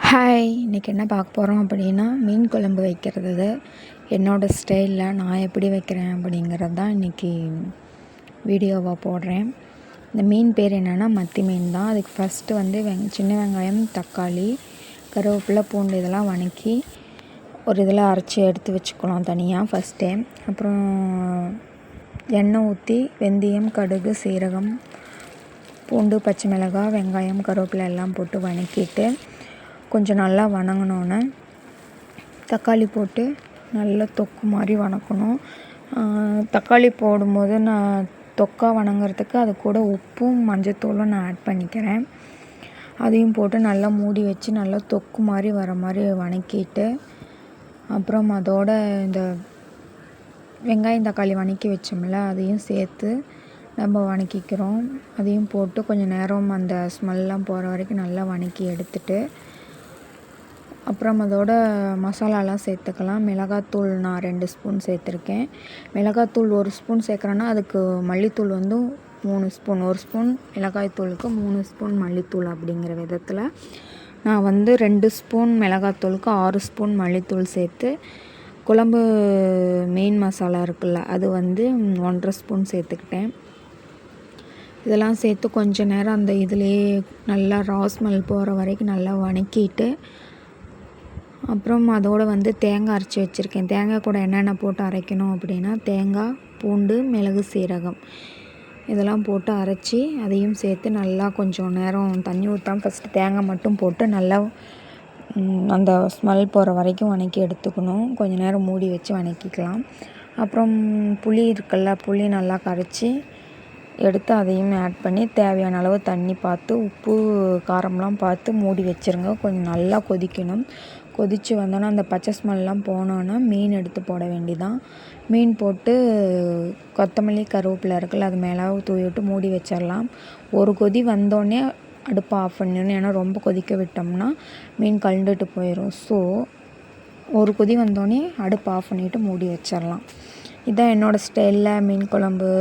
Hi இன்றைக்கி என்ன பார்க்க போகிறோம் அப்படின்னா மீன் குழம்பு வைக்கிறது என்னோடய ஸ்டைலில் நான் எப்படி வைக்கிறேன் அப்படிங்கிறது தான் இன்றைக்கி வீடியோவாக போடுறேன். இந்த மீன் பேர் என்னென்னா மத்தி மீன் தான். அதுக்கு ஃபஸ்ட்டு வந்து வெங் சின்ன வெங்காயம் தக்காளி கருவேப்பிலை பூண்டு இதெல்லாம் வணக்கி ஒரு இதில் அரைச்சி எடுத்து வச்சுக்கலாம் தனியாக ஃபஸ்ட்டே அப்புறம் எண்ணெய் ஊற்றி வெந்தயம் கடுகு சீரகம் பூண்டு பச்சை மிளகாய் வெங்காயம் கருவேப்பிலை எல்லாம் போட்டு வணக்கிட்டு கொஞ்சம் நல்லா வணங்கினோன்னே தக்காளி போட்டு நல்லா தொக்கு மாதிரி வணக்கணும். தக்காளி போடும்போது நான் தொக்கா வணங்குறதுக்கு அது கூட உப்பும் மஞ்சத்தூளும் நான் ஆட் பண்ணிக்கிறேன். அதையும் போட்டு நல்லா மூடி வச்சு நல்லா தொக்கு மாதிரி வர மாதிரி வணக்கிட்டு அப்புறம் அதோட இந்த வெங்காயம் தக்காளி வணக்கி வச்சோம்ல அதையும் சேர்த்து நம்ம வணக்கிக்கிறோம். அதையும் போட்டு கொஞ்சம் நேரம் அந்த ஸ்மெல்லாம் போகிற வரைக்கும் நல்லா வணக்கி எடுத்துட்டு அப்புறம் அதோட மசாலாலாம் சேர்த்துக்கலாம். மிளகாத்தூள் நான் ரெண்டு ஸ்பூன் சேர்த்துருக்கேன். மிளகாத்தூள் ஒரு ஸ்பூன் சேர்க்குறேன்னா அதுக்கு மல்லித்தூள் வந்து மூணு ஸ்பூன். ஒரு ஸ்பூன் மிளகாய்த்தூளுக்கு மூணு ஸ்பூன் மல்லித்தூள் அப்படிங்கிற விதத்தில். நான் வந்து ரெண்டு ஸ்பூன் மிளகாத்தூளுக்கு ஆறு ஸ்பூன் மல்லித்தூள் சேர்த்து குழம்பு மெயின் மசாலா இருக்குல்ல அது வந்து ஒன்றரை ஸ்பூன் சேர்த்துக்கிட்டேன். இதெல்லாம் சேர்த்து கொஞ்ச நேரம் அந்த இதுலேயே நல்லா ராஸ் மல் போகிற வரைக்கும் நல்லா வணக்கிட்டு அப்புறம் அதோடு வந்து தேங்காய் அரைச்சி வச்சுருக்கேன். தேங்காய் கூட என்னென்ன போட்டு அரைக்கணும் அப்படின்னா தேங்காய் பூண்டு மிளகு சீரகம். இதெல்லாம் போட்டு அரைச்சி அதையும் சேர்த்து நல்லா கொஞ்சம் நேரம் தண்ணி ஊற்றாம ஃபஸ்ட்டு தேங்காய் மட்டும் போட்டு நல்லா அந்த ஸ்மெல் போகிற வரைக்கும் வணக்கி எடுத்துக்கணும். கொஞ்சம் நேரம் மூடி வச்சு வணக்கிக்கலாம். அப்புறம் புளி இருக்குல்ல புளி நல்லா கரைச்சி எடுத்து அதையும் ஆட் பண்ணி தேவையான அளவு தண்ணி பார்த்து உப்பு காரம்லாம் பார்த்து மூடி வச்சுருங்க. கொஞ்சம் நல்லா கொதிக்கணும். கொதித்து வந்தோன்னே அந்த பச்சை ஸ்மெல்லாம் போனோன்னா மீன் எடுத்து போட வேண்டிதான் மீன் போட்டு கொத்தமல்லி கருவேப்பிலை இருக்குல்ல அது மேலே தூவி விட்டு மூடி வச்சிடலாம் ஒரு கொதி வந்தோடனே அடுப்பை ஆஃப் பண்ணிடணும். ஏன்னா ரொம்ப கொதிக்க விட்டோம்னா மீன் கழுண்டுட்டு போயிடும் ஸோ ஒரு கொதி வந்தோடனே அடுப்பு ஆஃப் பண்ணிவிட்டு மூடி வச்சிடலாம் இதான் என்னோடய ஸ்டைலில் மீன் குழம்பு.